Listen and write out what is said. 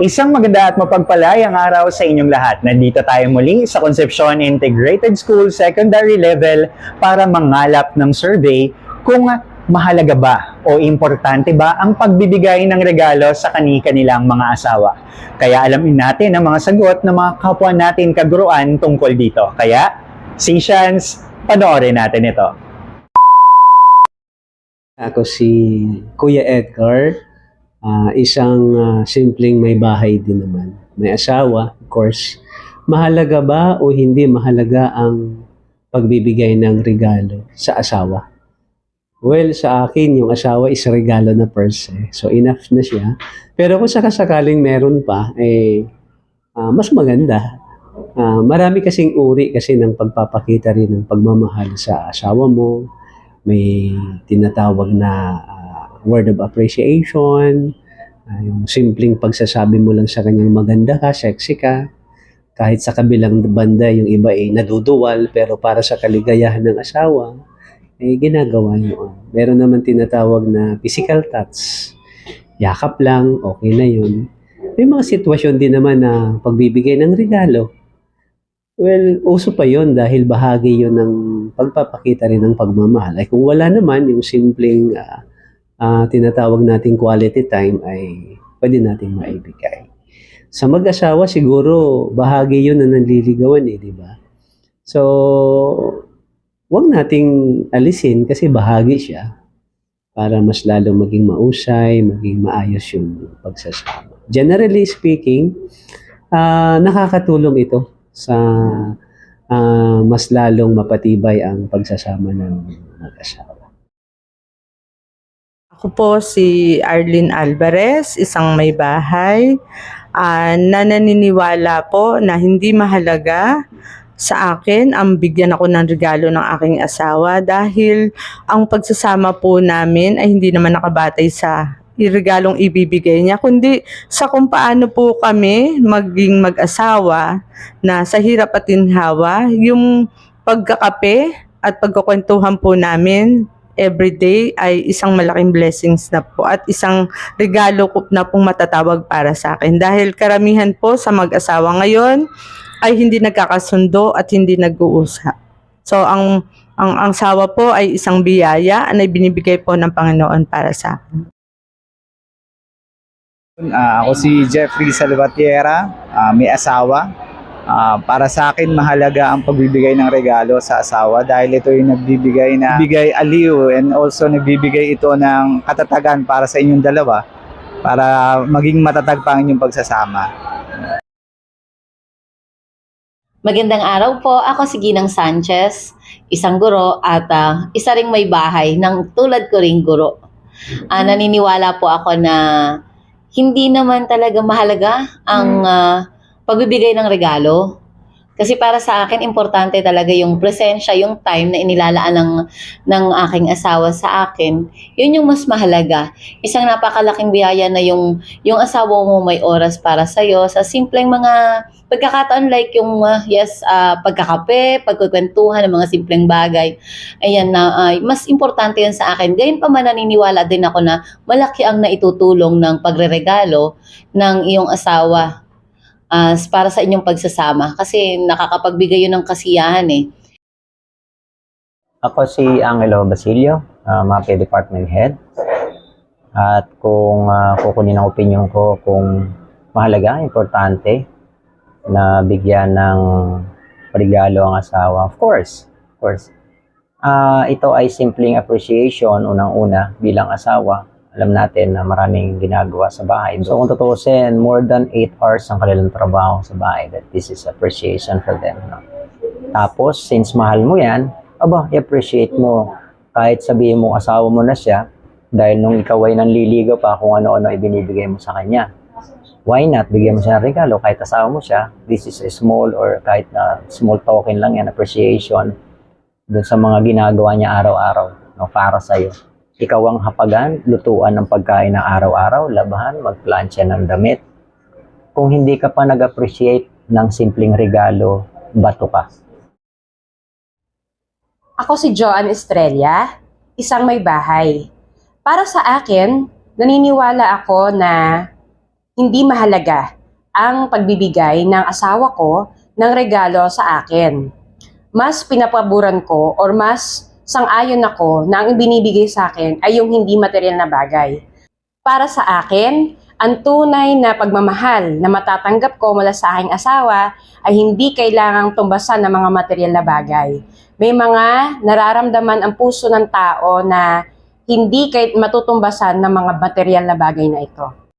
Isang maganda at mapagpalayang araw sa inyong lahat. Nandito tayo muli sa Concepcion Integrated School Secondary Level para mangalap ng survey kung mahalaga ba o importante ba ang pagbibigay ng regalo sa kani-kanilang mga asawa. Kaya alamin natin ang mga sagot ng mga kapwa natin kaguruan tungkol dito. Kaya, Sesians, panoorin natin ito. Ako si Kuya Edgar, ah, isang ah, simpleng may bahay din naman. May asawa, of course. Mahalaga ba o hindi mahalaga ang pagbibigay ng regalo sa asawa? Well, sa akin, yung asawa is regalo na per se. So, enough na siya. Pero kung sakasakaling meron pa, eh, ah, mas maganda. Ah, marami kasing uri kasi ng pagpapakita rin ng pagmamahal sa asawa mo, may tinatawag na ah, word of appreciation, ah, yung simpleng pagsasabi mo lang sa kanyang maganda ka, sexy ka, kahit sa kabilang banda yung iba ay naduduwal pero para sa kaligayahan ng asawa, eh ginagawa yun. Meron naman tinatawag na physical touch. Yakap lang, okay na yun. May mga sitwasyon din naman na pagbibigay ng regalo. Well, uso pa yon dahil bahagi yon ng pagpapakita rin ng pagmamahal. Ay kung wala naman yung simpleng ah, ah, tinatawag nating quality time ay pwede nating maibigay. Sa mag-asawa siguro bahagi yon na nanliligawan eh, di ba? So, wag nating alisin kasi bahagi siya para mas lalong maging mausay, maging maayos yung pagsasama. Generally speaking, ah, nakakatulong ito sa ah, mas lalong mapatibay ang pagsasama ng mag-asawa. Ako po si Arlene Alvarez, isang may bahay. Ah, na naniniwala po na hindi mahalaga sa akin ang bigyan ako ng regalo ng aking asawa dahil ang pagsasama po namin ay hindi naman nakabatay sa regalong ibibigay niya, kundi sa kung paano po kami maging mag-asawa na sa hirap at inhawa, yung pagkakape at pagkukwentuhan po namin everyday ay isang malaking blessings na po at isang regalo ko na pong matatawag para sa akin. Dahil karamihan po sa mag-asawa ngayon ay hindi nagkakasundo at hindi nag-uusap. So ang ang ang sawa po ay isang biyaya na binibigay po ng Panginoon para sa akin. Ah, ako si Jeffrey Salvatierra, ah, may asawa. Ah, para sa akin, mahalaga ang pagbibigay ng regalo sa asawa dahil ito yung nagbibigay na bigay aliw and also nagbibigay ito ng katatagan para sa inyong dalawa para maging matatag pa ang inyong pagsasama. Magandang araw po. Ako si Ginang Sanchez, isang guro at ah, isa ring may bahay ng tulad ko ring guro. Ah, naniniwala po ako na hindi naman talaga mahalaga ang ah, pagbibigay ng regalo. Kasi para sa akin, importante talaga yung presensya, yung time na inilalaan ng, ng aking asawa sa akin. Yun yung mas mahalaga. Isang napakalaking biyaya na yung, yung asawa mo may oras para sa'yo sa simpleng mga pagkakataon like yung uh, yes ah, pagkakape, pagkukwentuhan ng mga simpleng bagay. Ayan na ay mas importante 'yan sa akin. Gayon pa man naniniwala din ako na malaki ang naitutulong ng pagreregalo ng iyong asawa as para sa inyong pagsasama kasi nakakapagbigay yun ng kasiyahan eh. Ako si Angelo Basilio, uh, MAPE Department Head. At kung ah, kukunin ang opinion ko kung mahalaga, importante na bigyan ng regalo ang asawa, of course, of course. Ah, ito ay simpleng appreciation unang-una bilang asawa. Alam natin na maraming ginagawa sa bahay. So kung tutusin, more than 8 hours ang kanilang trabaho sa bahay that this is appreciation for them. No? Tapos, since mahal mo yan, aba, i-appreciate mo. Kahit sabihin mo asawa mo na siya, dahil nung ikaw ay nanliligaw pa kung ano-ano ibinibigay mo sa kanya. Why not? Bigyan mo siya ng regalo kahit asawa mo siya. This is a small or kahit na small token lang yan, appreciation dun sa mga ginagawa niya araw-araw no, para sa'yo. Ikaw ang hapagan, lutuan ng pagkain ng araw-araw, labahan, magplansya ng damit. Kung hindi ka pa nag-appreciate ng simpleng regalo, bato ka. Ako si Joan Estrella, isang may bahay. Para sa akin, naniniwala ako na hindi mahalaga ang pagbibigay ng asawa ko ng regalo sa akin. Mas pinapaboran ko or mas sang-ayon ako na ang binibigay sa akin ay yung hindi material na bagay. Para sa akin, ang tunay na pagmamahal na matatanggap ko mula sa aking asawa ay hindi kailangang tumbasan ng mga material na bagay. May mga nararamdaman ang puso ng tao na hindi kahit matutumbasan ng mga material na bagay na ito.